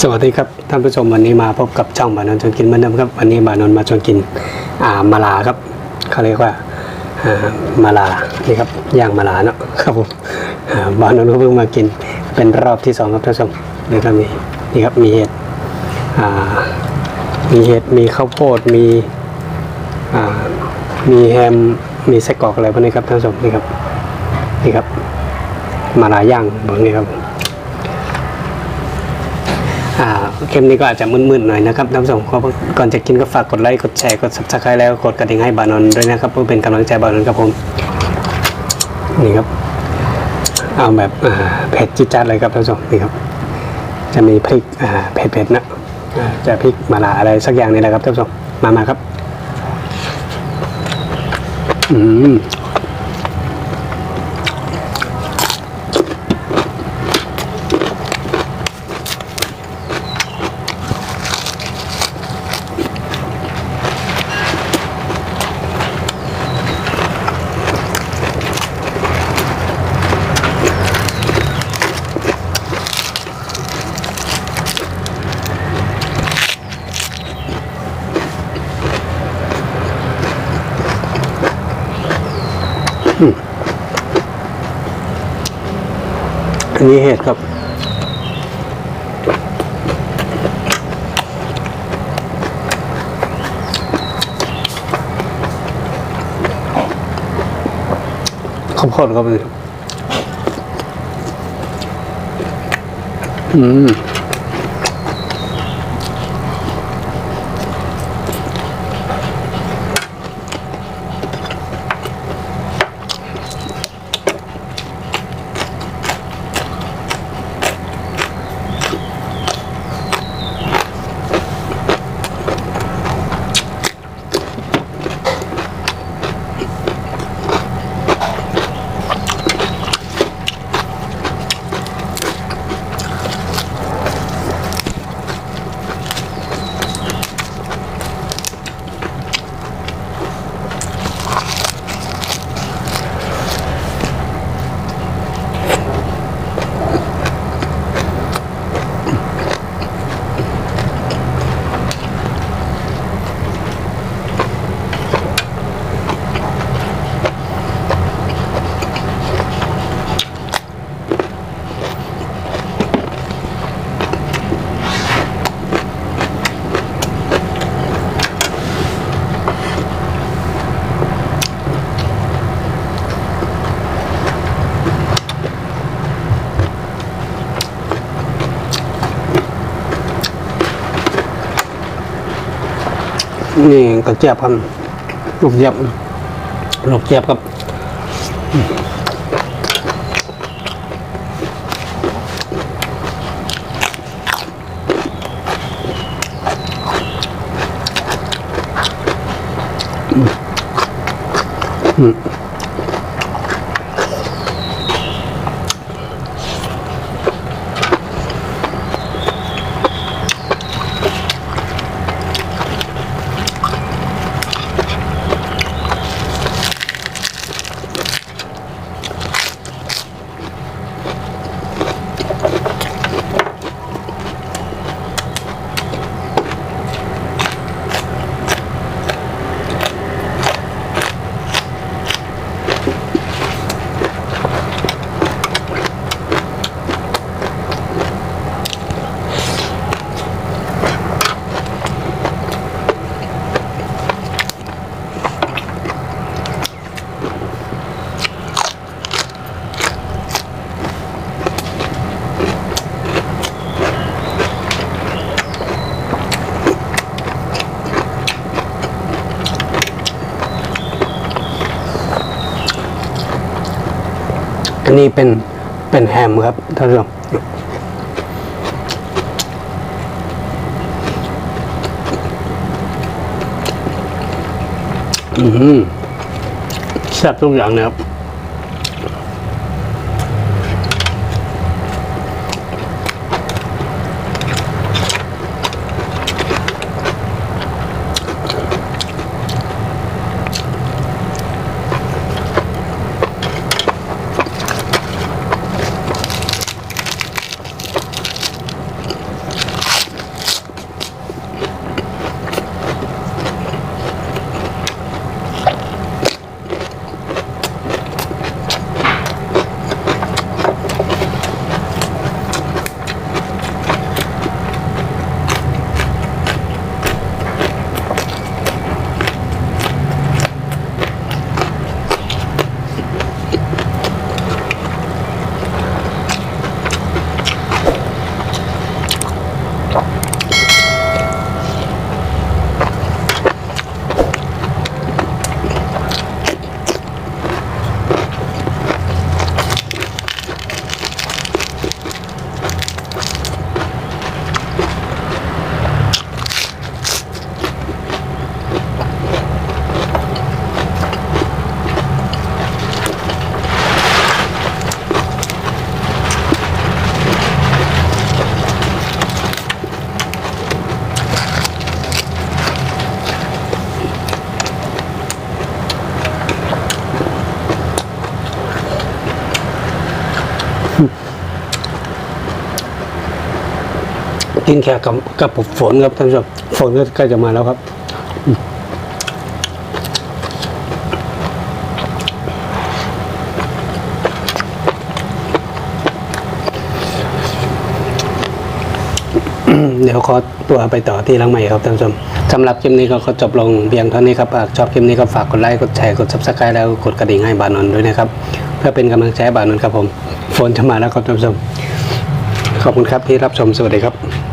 สวัสดีครับท่านผู้ชมวันนี้มาพบกับช่องบานนท์ชวนกินเหมือนเดิมครับ วันนี้บานนท์มาชวนกินอ่ามาลาครับเขาเรียกว่าอ่ามาลานี่ครับย่างมาลาเนาะครับผมอ่าบานนท์ก็เพิ่งมากินเป็นรอบที่สองครับท่านผู้ชมนี่ก็มีนี่ครับมีเห็ดอ่ามีเห็ดมีข้าวโพดมีอ่ามีแฮมมีไส้กรอกอะไรพวกนี้ครับท่านผู้ชมนี่ครับนี่ครับมาลาย่างแบบนี้ครับ อ่า เกมนี้ก็อาจจะมึนๆหน่อยนะครับท่านผู้ชมก่อนจะกินก็ฝากกดไลค์กดแชร์กด subscribe แล้วกดกระดิ่งให้บานนด้วยนะครับเพื่อเป็นกำลังใจบานนท์ครับผมนี่ครับ เอาแบบเผ็ดจิดจัดเลยครับท่านผู้ชมนี่ครับ จะมีพริกเผ็ดๆนะจะพริกมาลาอะไรสักอย่างนี่แหละครับท่านผู้ชมมามาครับ อืม อันนี้เห็ดครับ ข้าวโพดครับนี่อืม นี่กระเจี๊ยบครับลูกเจี๊ยบลูกเจี๊ยบครับอืม อันนี้เป็นเป็นแฮมครับท่านผู้ชมอืมแซ่บทุกอย่างเลยครับ กินแค่กับกับฝนครับท่านผู้ชมฝนก็ใกล้จะมาแล้วครับเดี๋ยวขอตัวไปต่อที่ลังใหม่ครับท่านผู้ชมสำหรับคลิปนี้ก็ขอจบลงเพียงเท่านี้ครับหากชอบคลิปนี้ก็ฝากกดไลค์กดแชร์กด subscribe แล้วกดกระดิ่งให้บานนท์ด้วยนะครับ เพื่อเป็นกำลังใจบานนท์ครับผมฝนจะมาแล้วครับท่านผู้ชมขอบคุณครับที่รับชมสวัสดีครับ